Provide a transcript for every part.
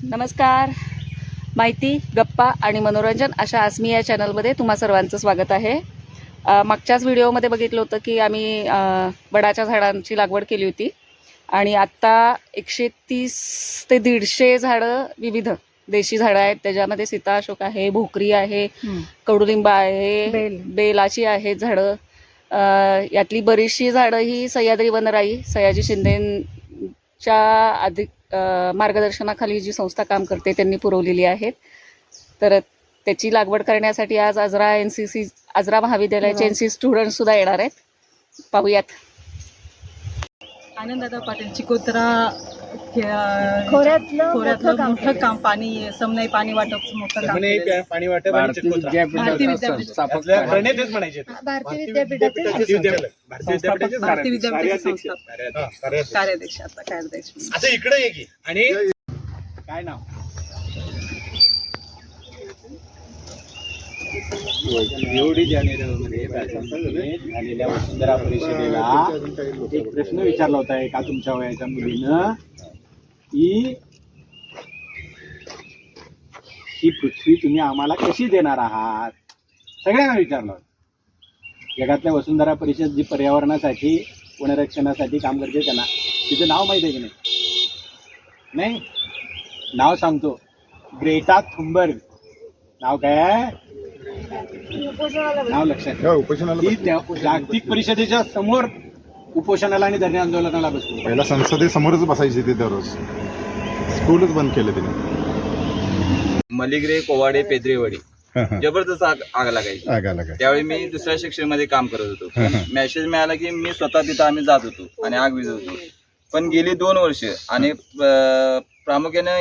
नमस्कार. माहिती गप्पा आणि मनोरंजन अशा आसमी या चॅनलमध्ये तुम्हा सर्वांचं स्वागत आहे. मागच्याच व्हिडिओमध्ये बघितलं होतं की आम्ही अ, वडाच्या झाडांची लागवड केली होती आणि आत्ता एकशे तीस ते दीडशे झाडं विविध देशी झाडं आहेत. त्याच्यामध्ये सीताशोक आहे भोकरी आहे कडुलिंब आहे बेल. बेलाची आहेत झाडं. यातली बरीचशी झाडं ही सह्याद्री वनराई सयाजी शिंदेच्या अधिक मार्गदर्शनाखाली जी संस्था काम करते त्यांनी पुरवलेली आहेत. तर त्याची लागवड करण्यासाठी आज Ajara N C C Ajara महाविद्यालयाचे एन सी स्टुडंटसुद्धा येणार आहेत. पाहूयात. आनंददादा पाटील चिकोत्रा खोऱ्यातलं खोऱ्यातलं मोठं काम मोठं केलं. काम पाणी समनाई पाणी वाटप मोठं काम जमिनी केलेलं. पाणी वाटप आणि भारतीय चिकोत्रा. विद्यापीठाचा भारतीय विद्यापीठ. संस्थापक त्यातल्या प्रणेतेच म्हणायचे ते. भारतीय विद्यापीठाचे भारतीय विद्यापीठ- भारतीय विद्यापीठाचे भारतीय विद्यापीठाचे कार्याध्यक्ष. संस्थापक. हा, कार्याध्यक्ष. कार्याध्यक्ष आता कार्याध्यक्ष असं इकडे ये की आणि काय नाव एवढी जानेवारीमध्ये भाजपने झालेल्या वसुंधरा परिषदेला एक प्रश्न विचारला होता एका तुमच्या वयाच्या मुलीनं की ही पृथ्वी तुम्ही आम्हाला कशी देणार आहात? सगळ्यांना विचारलं. जगातल्या वसुंधरा परिषद जी पर्यावरणासाठी वनरक्षणासाठी काम करते त्यांना तिचं नाव माहिती आहे की नाही? नाही. नाव सांगतो. ग्रेटा थुंबर्ग. नाव काय आहे? नाव लक्षात ठेवा. ती त्या जागतिक परिषदेच्या समोर उपोषणाला आणि धरणे आंदोलनाला बसतो पहिला संसदेसमोरच बसायची ती दररोज. स्कूलच बंद केलं तिने. मलिग्रे कोवाडे पेद्रेवाडी. जबरदस्त आग आग लागायची. आग आला काय त्यावेळी मी दुसऱ्या सेक्शनमध्ये काम करत होतो. मेसेज मिळाला की मी स्वतः तिथं आम्ही जात होतो आणि आग विझवतो पण गेली दोन वर्ष आणि अं, प्रामुख्याने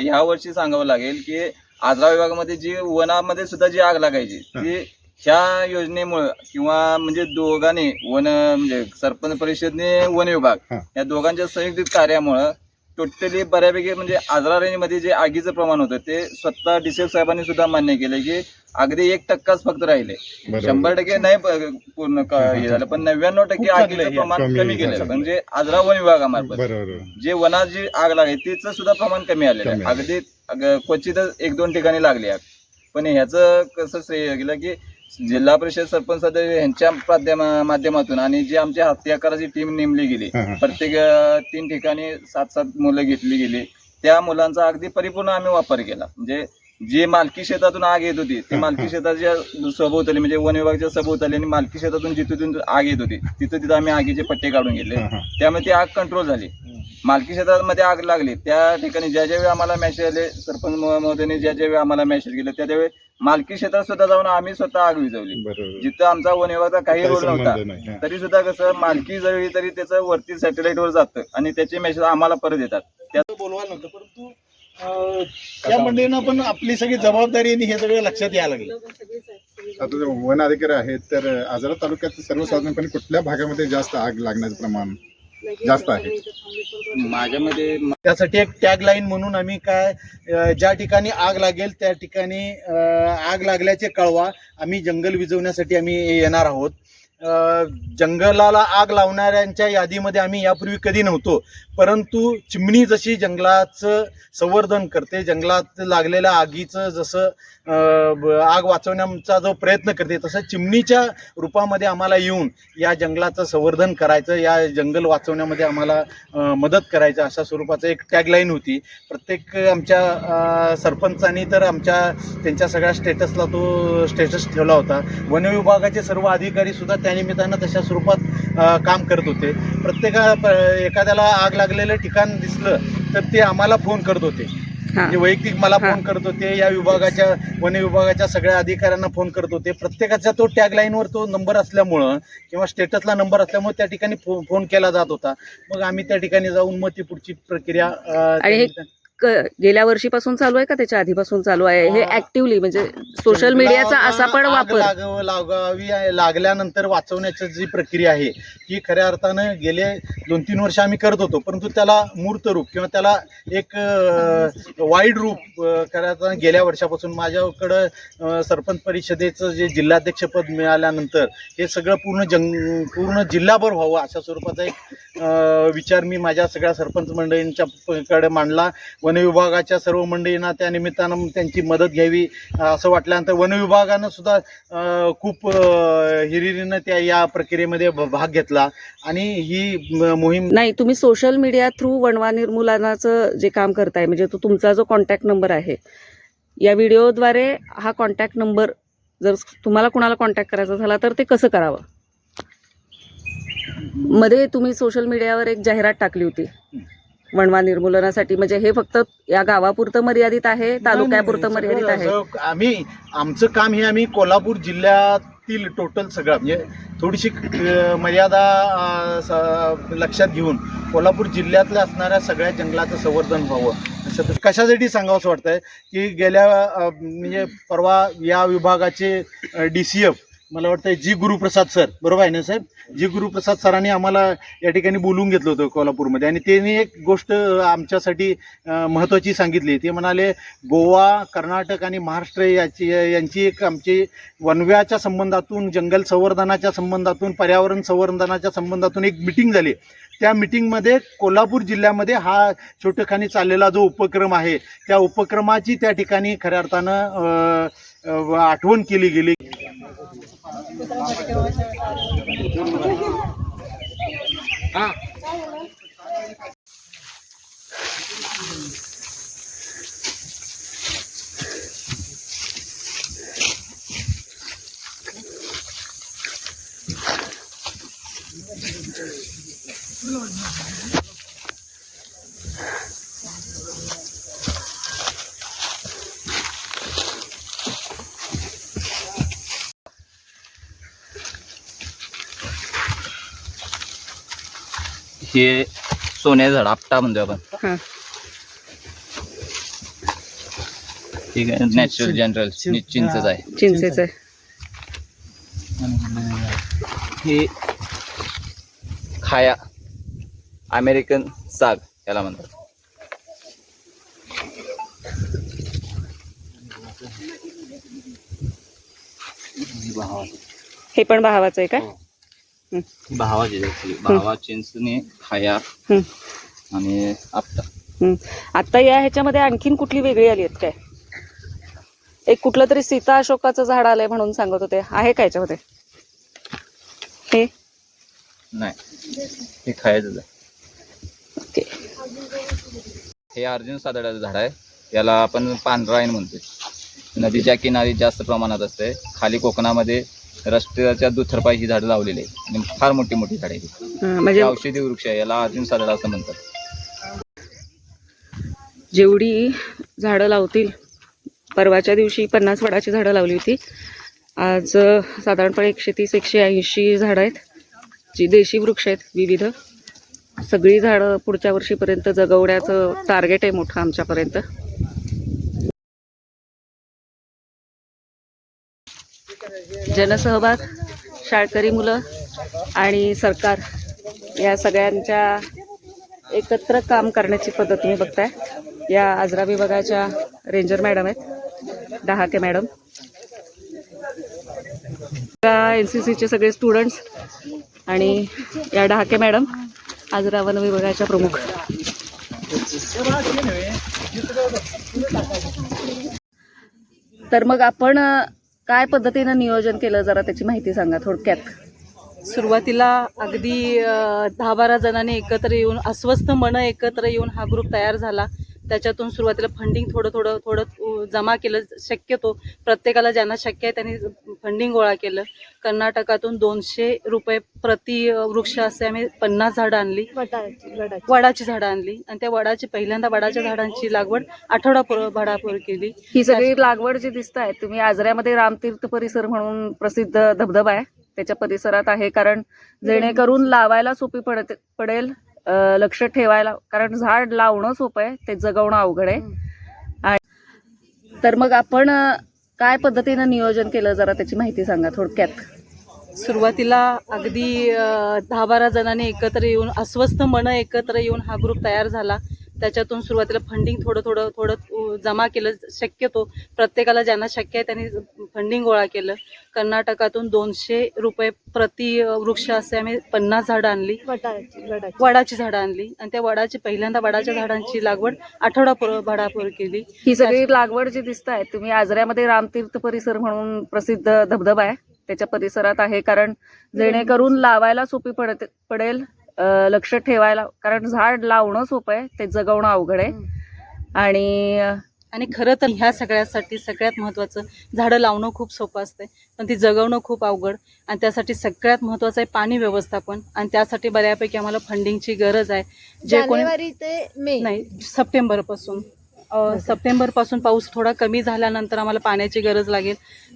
ह्या वर्षी सांगावं लागेल की आजरा विभागामध्ये जी वनामध्ये सुद्धा जी आग लागायची ती ह्या योजनेमुळं किंवा म्हणजे दोघांनी वन म्हणजे सरपंच परिषदने वन विभाग हा. या दोघांच्या संयुक्त कार्यामुळं टोटली बऱ्यापैकी म्हणजे आजरा रेंजमध्ये जे आगीचं प्रमाण होतं ते स्वतः डीसेफ साहेबांनी सुद्धा मान्य केलं की अगदी एक टक्काच फक्त राहिले बरोबर. शंभर टक्के नाही प- पूर्ण क- हे झालं पण नव्याण्णव टक्के आगीचं. प्रमाण कमी कमी केलं झालं. म्हणजे आजरा वन विभागामार्फत बरोबर जे वनात जी आग लागली तिचं सुद्धा प्रमाण कमी आलेलं आहे. अगदी अग- क्वचितच एक दोन ठिकाणी लागली आग पण ह्याचं कसं श्रेय गेलं की जिल्हा परिषद सरपंच सदस्य यांच्या माध्यमा- माध्यमातून आणि जी आमच्या हत्याकाराची टीम नेमली गेली हा, हा. प्रत्येक अं, तीन ठिकाणी सात सात मुलं घेतली गेली त्या मुलांचा अगदी परिपूर्ण आम्ही वापर केला म्हणजे जे मालकी शेतातून आग येत होती ती हा, मालकी हा. शेताच्या सभोवताली म्हणजे वन विभागाच्या सभोवताली आणि मालकी शेतातून जिथून आग येत होती तिथं तिथं आम्ही आगीचे पट्टे काढून घेतले हा, हा. त्यामुळे ती आग कंट्रोल झाली मालकी शेतामध्ये आग लागली. त्या ठिकाणी ज्या ज्या वेळी आम्हाला मेसेज आले सरपंच महो- महोदयांनी ज्या ज्या वेळी आम्हाला मेसेज केले त्या त्यावेळी मालकी शेतात सुद्धा जाऊन आम्ही स्वतः आग विझवली. बरोबर. जिथं आमचा वन विभागाचा काही रोल नव्हता. नाही. तरी सुद्धा कसं मालकी जळली तरी त्याचं वरती सॅटेलाइट वर जातं आणि त्याचे मेसेज आम्हाला परत येतात. त्या बोलवायला नव्हतं परंतु त्या मंडळीनं पण आपली सगळी जबाबदारी आणि हे सगळं लक्षात यायला लागलं. आता वन अधिकारी आहेत तर आजरा तालुक्यात सर्वसाधारणपणे कुठल्या भागामध्ये जास्त आग लागण्याचं प्रमाण जास्त आहे. माझ्यामध्ये त्यासाठी एक टॅग लाईन म्हणून आम्ही काय अं, ज्या ठिकाणी आग लागेल त्या ठिकाणी अं, आग लागल्याचे कळवा. आम्ही जंगल विझवण्यासाठी आम्ही येणार आहोत. जंगलाला आग लावणाऱ्यांच्या यादीमध्ये आम्ही यापूर्वी कधी नव्हतो. परंतु चिमणी जशी जंगलाचं संवर्धन करते जंगलात लागलेल्या आगीचं जसं आग वाचवण्याचा जो प्रयत्न करते तसं चिमणीच्या रूपामध्ये आम्हाला येऊन या जंगलाचं संवर्धन करायचं या जंगल वाचवण्यामध्ये आम्हाला मदत करायचं अशा स्वरूपाचं एक टॅगलाईन होती. प्रत्येक आमच्या सरपंचांनी तर आमच्या त्यांच्या सगळ्या स्टेटसला तो स्टेटस ठेवला होता. वन विभागाचे सर्व अधिकारी सुद्धा त्यानिमित्तानं तशा स्वरूपात काम करत होते. प्रत्येका एखाद्याला आग लागलेलं ठिकाण दिसलं तर ते आम्हाला फोन करत होते. म्हणजे वैयक्तिक मला. फोन करत होते या विभागाच्या वन विभागाच्या सगळ्या अधिकाऱ्यांना फोन करत होते. प्रत्येकाचा तो टॅग लाईनवर तो नंबर असल्यामुळं किंवा स्टेटसला नंबर असल्यामुळे त्या ठिकाणी फोन केला जात होता. मग आम्ही त्या ठिकाणी जाऊन मग ती पुढची प्रक्रिया क- गेल्या वर्षीपासून चालू आहे का त्याच्या आधीपासून चालू आहे? हे ऍक्टिव्हली म्हणजे सोशल मीडियाचा असा पण वापर. लागावं- लागल्यानंतर वाचवण्याची जी प्रक्रिया आहे ही खऱ्या अर्थानं गेले दोन तीन वर्ष आम्ही करत होतो परंतु त्याला मूर्त रूप किंवा त्याला एक वाईड रूप खऱ्या अर्थानं गेल्या वर्षापासून माझ्याकडं सरपंच परिषदेचं जे जिल्हाध्यक्षपद मिळाल्यानंतर हे सगळं पूर्ण जंग पूर्ण जिल्हाभर व्हावं अशा स्वरूपाचा एक विचार मी माझ्या सगळ्या सरपंच मंडळींच्या कडे मांडला. वनविभागाच्या सर्व मंडळींना त्या निमित्तानं त्यांची मदत घ्यावी असं वाटल्यानंतर वनविभागानं सुद्धा खूप हिरिरीनं त्या या प्रक्रियेमध्ये भ- भाग घेतला. आणि ही मोहीम नाही तुम्ही सोशल मीडिया थ्रू वणवा निर्मूलनाचं जे काम करताय म्हणजे तो तुमचा जो कॉन्टॅक्ट नंबर आहे या व्हिडिओद्वारे हा कॉन्टॅक्ट नंबर जर तुम्हाला कुणाला कॉन्टॅक्ट करायचा झाला तर ते कसं करावं? मध्ये तुम्ही सोशल मीडियावर एक जाहिरात टाकली होती. वणवा निर्मूलनासाठी. म्हणजे हे फक्त या गावापुरतं मर्यादित आहे तालुक्यापुरतं मर्यादित आहे? असं आम्ही आमचं काम हे आम्ही कोल्हापूर जिल्ह्यातील टोटल सगळं म्हणजे थोडीशी अं, मर्यादा अं, स- लक्षात घेऊन कोल्हापूर जिल्ह्यातल्या असणाऱ्या सगळ्या जंगलाचं संवर्धन व्हावं. कशासाठी सांगावं असं वाटतंय की गेल्या अं, म्हणजे परवा या विभागाचे डी सी एफ मला वाटतं जी गुरुप्रसाद सर बरोबर आहे ना साहेब? जी गुरुप्रसाद सरांनी आम्हाला या ठिकाणी बोलवून घेतलं होतं कोल्हापूरमध्ये. आणि त्यांनी एक गोष्ट आमच्यासाठी महत्त्वाची सांगितली. ते म्हणाले गोवा कर्नाटक आणि महाराष्ट्र याची यांची एक आमची वनव्याच्या संबंधातून जंगल संवर्धनाच्या संबंधातून पर्यावरण संवर्धनाच्या संबंधातून एक मिटिंग झाली. त्या मिटिंगमध्ये कोल्हापूर जिल्ह्यामध्ये हा छोटेखानी चाललेला जो उपक्रम आहे त्या उपक्रमाची त्या ठिकाणी खऱ्या अर्थानं आठवण केली गेली. Ah. हे सोन्या झाड आपटा म्हणतो आपण. हां. ठीक आहे नॅचरल जनरल चिंचच आहे. चिंचेचं आहे. हे खाया अमेरिकन साग याला म्हणतात. हे पण भावाचं आहे काय भावाची भावा चिंचने खाया. आणि आपटा. आता या ह्याच्यामध्ये आणखीन कुठली वेगळी आली आहेत काय? एक कुठलं तरी सीता अशोकाचं झाड आलंय म्हणून सांगत होते. आहे का याच्यामध्ये? हे? नाही. हे खायचं ओके. हे अर्जुन सादळाचं झाड आहे. याला आपण पांढरायण म्हणतो नदीच्या किनारी जास्त प्रमाणात असते. खाली कोकणामध्ये रस्त्याच्या दुथरपाई ही झाडं लावलेली आहे आणि फार मोठी मोठी झाडं ही. म्हणजे औषधी वृक्ष आहे याला अर्जुन सादळा असं म्हणतात. जेवढी झाडं लावतील परवाच्या दिवशी पन्नास वडाची झाडं लावली होती. आज अ, साधारणपणे एकशे तीस एकशे ऐंशी झाडं आहेत. जी देशी वृक्ष आहेत विविध. सगळी झाडं पुढच्या वर्षीपर्यंत जगवण्याचं टार्गेट आहे मोठं आमच्यापर्यंत. जनसहभाग शाळकरी मुलं आणि सरकार या सगळ्यांच्या एकत्र काम करण्याची पद्धत तुम्ही बघताय. या आजरा विभागाच्या रेंजर मॅडम आहेत डहाके मॅडम. एन सी सीचे सगळे स्टुडंट्स आणि या डहाके मॅडम आजरा वन विभागाच्या प्रमुख. तर मग आपण काय पद्धतीनं नियोजन केलं जरा त्याची माहिती सांगा थोडक्यात? सुरुवातीला अगदी दहा बारा जणांनी एकत्र येऊन अस्वस्थ मनं एकत्र येऊन हा ग्रुप तयार झाला. त्याच्यातून सुरुवातीला फंडिंग थोडं थोडं थोडं जमा केलं. शक्यतो प्रत्येकाला ज्यांना शक्य आहे त्यांनी फंडिंग गोळा केलं. कर्नाटकातून दोनशे रुपये प्रति वृक्ष असे आम्ही पन्नास झाडं आणली. वडाची झाडं आणली. आणि त्या वडाची पहिल्यांदा वडाच्या झाडांची लागवड आठवडा भडापूर केली. ही सगळी लागवड जी दिसत आहे तुम्ही आजऱ्यामध्ये रामतीर्थ परिसर म्हणून प्रसिद्ध धबधबा आहे. त्याच्या परिसरात आहे. कारण जेणेकरून लावायला सोपी पडत पडेल. लक्ष ठेवायला कारण झाड लावणं सोपं आहे ते जगवणं अवघड आहे. तर मग आपण काय पद्धतीनं नियोजन केलं जरा त्याची माहिती सांगा थोडक्यात? सुरुवातीला अगदी दहा बारा जणांनी एकत्र येऊन अस्वस्थ मनं एकत्र येऊन हा ग्रुप तयार झाला. त्याच्यातून सुरुवातीला फंडिंग थोडं थोडं थोडं जमा केलं. शक्यतो प्रत्येकाला ज्यांना शक्य आहे त्यांनी फंडिंग गोळा केलं. कर्नाटकातून दोनशे रुपये प्रति वृक्ष असे आम्ही पन्नास झाडं आणली. वडाची झाडं आणली. आणि त्या वडाची पहिल्यांदा वडाच्या झाडांची लागवड आठवडापूर्व भडापूर्व केली. ही सगळी लागवड जी दिसत आहे तुम्ही आजऱ्यामध्ये रामतीर्थ परिसर म्हणून प्रसिद्ध धबधबा आहे. त्याच्या परिसरात आहे कारण जेणेकरून लावायला सोपी पडत पडेल. लक्ष ठेवायला कारण झाड लावणं सोपं आहे ते जगवणं अवघड आहे. आणि आणि खरं तर ह्या सगळ्यासाठी सगळ्यात महत्त्वाचं झाडं लावणं खूप सोपं असते पण ती जगवणं खूप अवघड. आणि त्यासाठी सगळ्यात महत्त्वाचं आहे पाणी व्यवस्थापन आणि त्यासाठी बऱ्यापैकी आम्हाला फंडिंगची गरज आहे. जे कोणी ते मे. नाही सप्टेंबरपासून. सप्टेंबरपासून पाऊस थोडा कमी झाल्यानंतर आम्हाला पाण्याची गरज लागेल.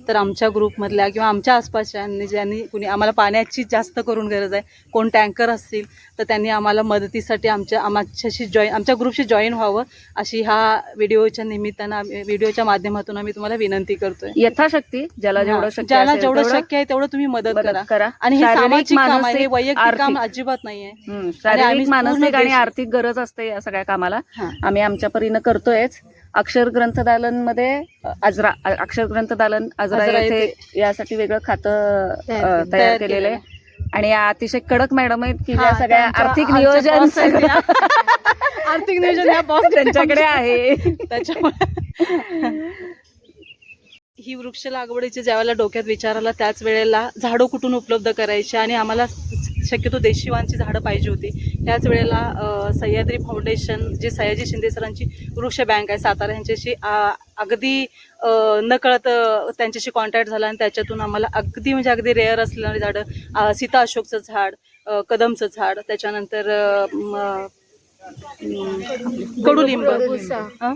तर आमच्या ग्रुपमधल्या किंवा आमच्या आसपासच्या ज्यांनी कुणी आम्हाला पाण्याची जास्त करून गरज आहे कोण टँकर असतील तर त्यांनी आम्हाला मदतीसाठी आमच्या आमच्याशी जॉईन आमच्या ग्रुपशी जॉईन व्हावं अशी ह्या व्हिडिओच्या निमित्तानं व्हिडिओच्या माध्यमातून आम्ही तुम्हाला विनंती करतोय. यथाशक्ती ज्याला जेवढं ज्याला जेवढं शक्य आहे तेवढं तुम्ही मदत करा. आणि हे सामाजिक काम आहे हे वैयक्तिक काम. अजिबात नाहीये. शारीरिक मानसिक आणि आर्थिक गरज असते या सगळ्या कामाला. हा. आम्ही आमच्या परीनं करतोयच अक्षर ग्रंथदालनमध्ये अजरा अ- अक्षर ग्रंथदालन अजरा अजरा येथे यासाठी वेगळं खातं तयार केलेलं आहे. आणि या अतिशय कडक मॅडम आहेत की या सगळ्या आर्थिक नियोजन या. आर्थिक नियोजन ह्या बॉस त्यांच्याकडे आहे. त्याच्यामुळे ही वृक्ष लागवडीचे ज्यावेळेला डोक्यात विचार आला त्याच वेळेला झाडं कुठून उपलब्ध करायची आणि आम्हाला शक्यतो देशीवांची झाडं पाहिजे होती. त्याच वेळेला सह्याद्री फाउंडेशन जे सयाजी शिंदे सरांची वृक्ष बँक आहे सातारा यांच्याशी अगदी नकळत त्यांच्याशी कॉन्टॅक्ट झाला आणि त्याच्यातून आम्हाला अगदी म्हणजे अगदी रेअर असलेली झाडं सीता अशोकचं झाड कदमचं झाड त्याच्यानंतर कडुलिंब. हं?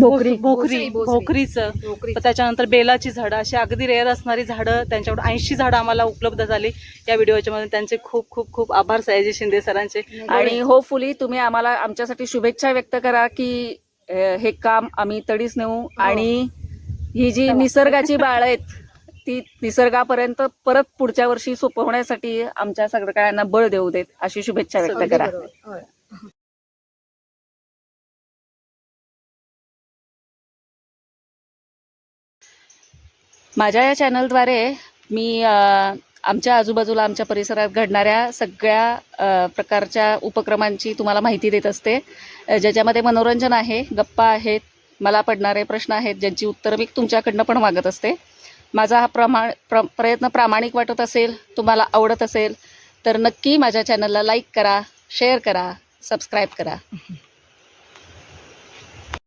भोकरी. भोकरी. भोकरीचं. त्याच्यानंतर बेलाची झाडं. अशी अगदी रेअर असणारी झाडं. त्यांच्याकडून ऐंशी झाडं आम्हाला उपलब्ध झाली या व्हिडिओच्या मध्ये. त्यांचे खूप खूप खूप आभार सयाजी शिंदे सरांचे. आणि होपफुली तुम्ही आम्हाला आमच्यासाठी शुभेच्छा व्यक्त करा की हे काम आम्ही तडीच नेऊ. आणि ही जी निसर्गाची बाळ आहेत ती निसर्गापर्यंत परत पुढच्या वर्षी सोपं होण्यासाठी आमच्या सगळ्यांना बळ देऊ देत अशी शुभेच्छा व्यक्त करा. माझ्या या चॅनलद्वारे मी आमच्या आजूबाजूला आमच्या परिसरात घडणाऱ्या सगळ्या प्रकारच्या उपक्रमांची तुम्हाला माहिती देत असते. ज्याच्यामध्ये मनोरंजन आहे गप्पा आहेत मला पडणारे प्रश्न आहेत ज्यांची उत्तरं मी तुमच्याकडनं पण मागत असते. माझा हा प्रमाण प्र प्रयत्न प्रामाणिक वाटत असेल तुम्हाला आवडत असेल तर नक्की माझ्या चॅनलला लाईक करा शेअर करा सबस्क्राईब करा.